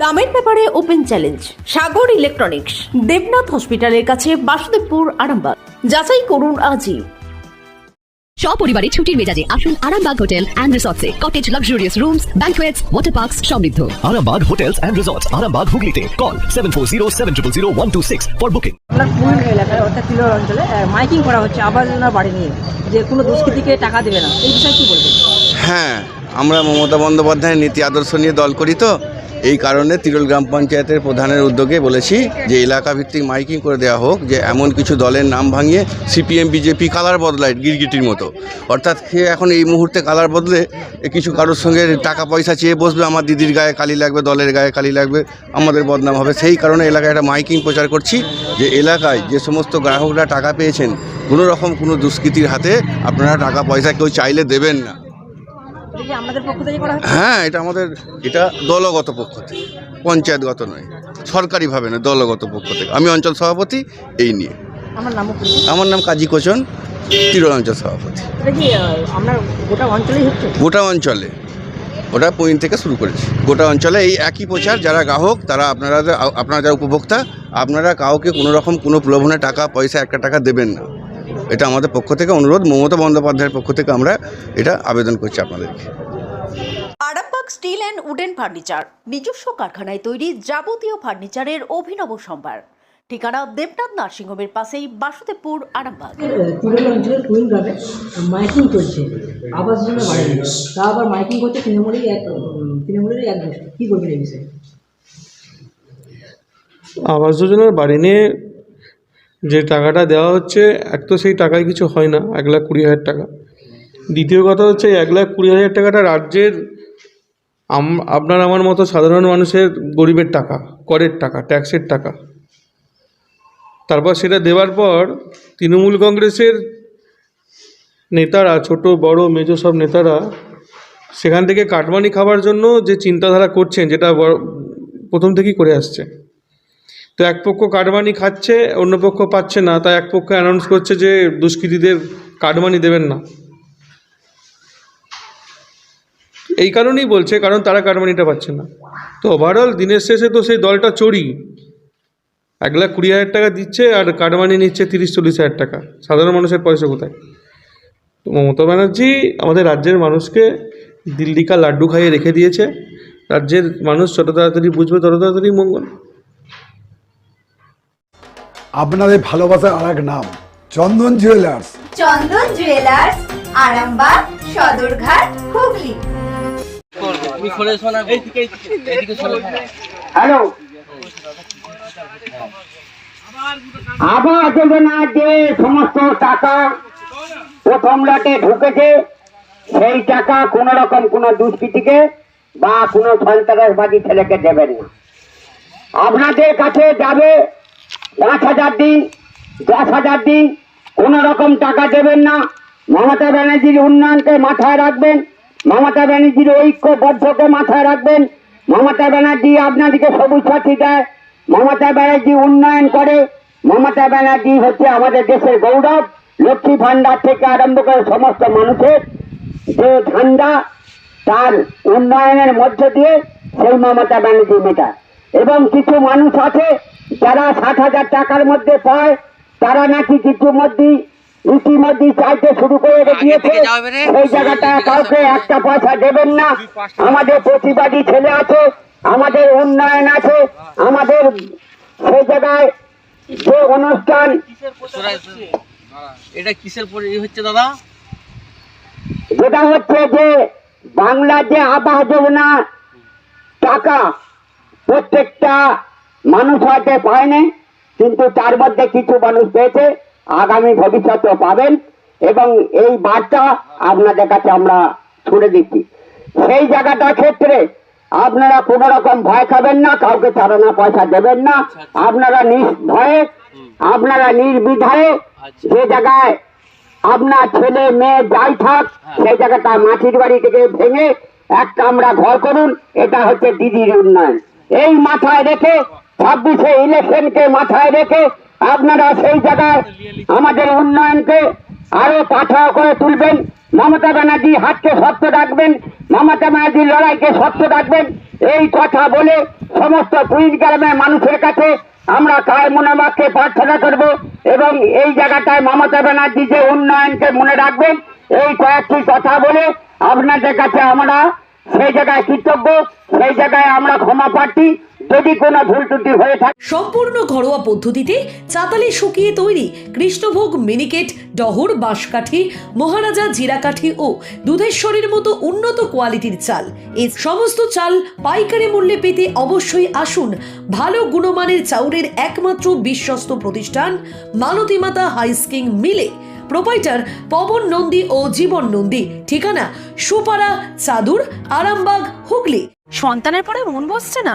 দামের ব্যাপারে open challenge Sagar electronics Debnath হসপিটালের কাছে বাসুদেবপুর আরামবাগ। যাচাই করুন আজই। সপরিবারে ছুটির মেজাজে আসুন Arambagh hotel and রিসর্টসে। Cottage luxurious rooms banquets water parks সমৃদ্ধ। Arambag Hotels and Resorts, Arambag Hooghly Call 740 for booking. আপনার পুরুল এলাকায় অর্থাৎ তিলোর অঞ্চলে মাইকিং করা হচ্ছে আবাস যোজনা বাড়ি নিয়ে যে কোনো দুষ্কৃতীকে টাকা দেবে না। এই বিষয়ে কি বলবেন? হ্যাঁ আমরা মমতা বন্দ্যোপাধ্যায়ের নীতি আদর্শ নিয়ে দল করি তো। এই কারণে তিরুল গ্রাম পঞ্চায়েতের প্রধানের উদ্যোগে বলেছি যে এলাকা ভিত্তিক মাইকিং করে দেওয়া হোক যে এমন কিছু দলের নাম ভাঙিয়ে সিপিএম, বিজেপি কালার বদলায় গিরগিটির মতো। অর্থাৎ সে এখন এই মুহূর্তে কালার বদলে কিছু কারোর সঙ্গে টাকা পয়সা চেয়ে বসবে, আমার দিদির গায়ে কালি লাগবে, দলের গায়ে কালি লাগবে, আমাদের বদনাম হবে। সেই কারণে এলাকায় একটা মাইকিং প্রচার করছি যে এলাকায় যে সমস্ত গ্রাহকরা টাকা পেয়েছেন, কোনো রকম কোনো দুষ্কৃতির হাতে আপনারা টাকা পয়সা কেউ চাইলে দেবেন না। হ্যাঁ এটা আমাদের এটা দলগত পক্ষ থেকে। পঞ্চায়েতগত নয় সরকারিভাবে নয় দলগত পক্ষ থেকে। আমি অঞ্চল সভাপতি এই নিয়ে। আমার পরিচিত। আমার নাম কাজী কোচন তিরুল অঞ্চল সভাপতি। গোটা অঞ্চলে। ওটা পয়েন্ট থেকে শুরু করেছি। গোটা অঞ্চলে এই একই প্রচার যারা গ্রাহক তারা আপনারা আপনারা যারা উপভোক্তা আপনারা কাউকে কোনো রকম কোনো প্রলোভনে টাকা পয়সা একটা টাকা দেবেন না। এটা আমাদের পক্ষ থেকে অনুরোধ মমতা বন্দ্যোপাধ্যায়ের পক্ষ থেকে আমরা এটা আবেদন করছি আপনাদেরকে। Arambagh steel and wooden furniture নিজস্ব কারখানায় তৈরি যাবতীয় ফার্নিচারের অভিনব সম্ভার। ঠিকানা দেবনাথ নার্সিংহোমের পাশেই বাসুদেবপুর আরামবাগ। তিলোর অঞ্চলের কুইন গ্রামে মাইকিং চলছে। আবাস যোজনা বাড়ি তা আবার মাইকিং করছে তৃণমূলের এক তৃণমূলের এক কী বলবেন এই বিষয়ে? আবাস যোজনার বাড়ি নিয়ে যে টাকাটা দেওয়া হচ্ছে, এক তো সেই টাকায় কিছু হয় না, এক লাখ কুড়ি হাজার টাকা। দ্বিতীয় কথা হচ্ছে, এক লাখ কুড়ি হাজার টাকাটা রাজ্যের আপনার আমার মতো সাধারণ মানুষের গরিবের টাকা, করের টাকা, ট্যাক্সের টাকা। তারপর সেটা দেওয়ার পর তৃণমূল কংগ্রেসের নেতারা, ছোট, বড়, মেজো সব নেতারা সেখান থেকে কাটমানি খাবার জন্য যে চিন্তাধারা করছেন, যেটা প্রথম থেকেই করে আসছে। তো এক পক্ষ কাটমানি খাচ্ছে, অন্য পক্ষ পাচ্ছে না। তাই এক পক্ষ অ্যানাউন্স করছে যে দুষ্কৃতীদের কাটমানি দেবেন না। এই কারণেই বলছে, কারণ তারা কাটমানিটা পাচ্ছে না। তো ওভারঅল দিনের শেষে তো সেই দলটা চড়ি এক লাখ কুড়ি হাজার টাকা দিচ্ছে আর কাটমানি নিচ্ছে তিরিশ চল্লিশ হাজার টাকা। সাধারণ মানুষের পয়সা কোথায়? তো মমতা ব্যানার্জি আমাদের রাজ্যের মানুষকে দিল্লিকা লাড্ডু খাইয়ে রেখে দিয়েছে। রাজ্যের মানুষ যত তাড়াতাড়ি বুঝবে তত তাড়াতাড়ি মঙ্গল। আপনাদের ভালোবাসার আর এক নাম Chandan jewellers Chandan jewellers Arambagh Sadarghat Hooghly. Hello Awas Yojana যে সমস্ত টাকা প্রথম লটে ঢুকেছে সেই টাকা কোন রকম কোন দুষ্কৃতিকে বা কোনো সন্ত্রাসবাদী ছেলেকে দেবেন না। আপনাদের কাছে যাবে পাঁচ হাজার দিন, দশ হাজার দিন কোন রকম টাকা দেবেন না। মমতা ব্যানার্জির উন্নয়নকে মাথায় রাখবেন, মমতা ব্যানার্জির ঐক্যবদ্ধকে মাথায় রাখবেন। মমতা ব্যানার্জি আপনাদেরকে সবুজ সাথী দেয়, মমতা ব্যানার্জি উন্নয়ন করে। মমতা ব্যানার্জি হচ্ছে আমাদের দেশের গৌরব, লক্ষ্মী ভান্ডার থেকে আরম্ভ করে সমস্ত মানুষের যে ঠান্ডা তার উন্নয়নের মধ্য দিয়ে সেই মমতা ব্যানার্জি মেটায়। এবং কিছু মানুষ আছে যারা ষাট হাজার টাকার মধ্যে পায় তারা নাকি কিছু মধ্যে ইতিমধ্যে চাইতে শুরু করে দিয়েছে সেই জায়গাটা কাউকে একটা পয়সা দেবেন না। আমাদের প্রতিবাদী ছেলে আছে আমাদের উন্নয়ন আছে আমাদের সেই জায়গায় যে অনুষ্ঠান। এটা কিসের পরে হচ্ছে দাদা? যেটা হচ্ছে যে বাংলার যে আবাস যোজনা টাকা প্রত্যেকটা মানুষ হয়তো পায়নি কিন্তু তার মধ্যে কিছু মানুষ পেয়েছে আগামী ভবিষ্যতেও পাবেন এবং এই বার্তা আপনাদের কাছে আমরা ছুড়ে দিচ্ছি। সেই জায়গাটার ক্ষেত্রে আপনারা কোন রকম ভয় খাবেন না কাউকে চালানা পয়সা দেবেন না আপনারা নির্ভয়ে আপনারা নির্বিধায়ে যে জায়গায় আপনার ছেলে মেয়ে যাই থাক সেই জায়গাটা মাটির বাড়ি থেকে ভেঙে একটা আমরা ঘর করুন এটা হচ্ছে দিদির উন্নয়ন। এই মাথায় রেখে ছাব্বিশে ইলেকশনকে মাথায় রেখে আপনারা সেই জায়গায় আমাদের উন্নয়নকে আরও পাঠাও করে তুলবেন। মমতা ব্যানার্জি হাতকে শক্ত রাখবেন, মমতা ব্যানার্জির লড়াইকে শক্ত রাখবেন। এই কথা বলে সমস্ত কুইন গ্রামের মানুষের কাছে আমরা কায় মনে বাক্যে প্রার্থনা করব এবং এই জায়গাটায় মমতা ব্যানার্জি যে উন্নয়নকে মনে রাখবেন, এই কয়েকটি কথা বলে আপনাদের কাছে আমরা সেই জায়গায় কৃতজ্ঞ, সেই জায়গায় আমরা ক্ষমা প্রার্থী যদি কোনো ভুল ত্রুটি হয়ে থাকে সম্পূর্ণ ঘরোয়া পদ্ধতিতে চাতালে শুকিয়ে তৈরি কৃষ্ণভোগ মিনিকেট ডহর বাঁশকাঠি মহারাজা জিরাকাঠি ও দুধেশ্বরীর মতো উন্নত কোয়ালিটির চাল। এই সমস্ত চাল পাইকারি মূল্যে পেতে অবশ্যই আসুন ভালো গুণমানের চাউলের একমাত্র বিশ্বস্ত প্রতিষ্ঠান মালতী মাতা হাইস্কিং মিলে। প্রোপাইটার পবন নন্দী ও জীবন নন্দী ঠিকানা সুপারা চাদুর আরামবাগ হুগলি। সন্তানের পরে মন বসছে না?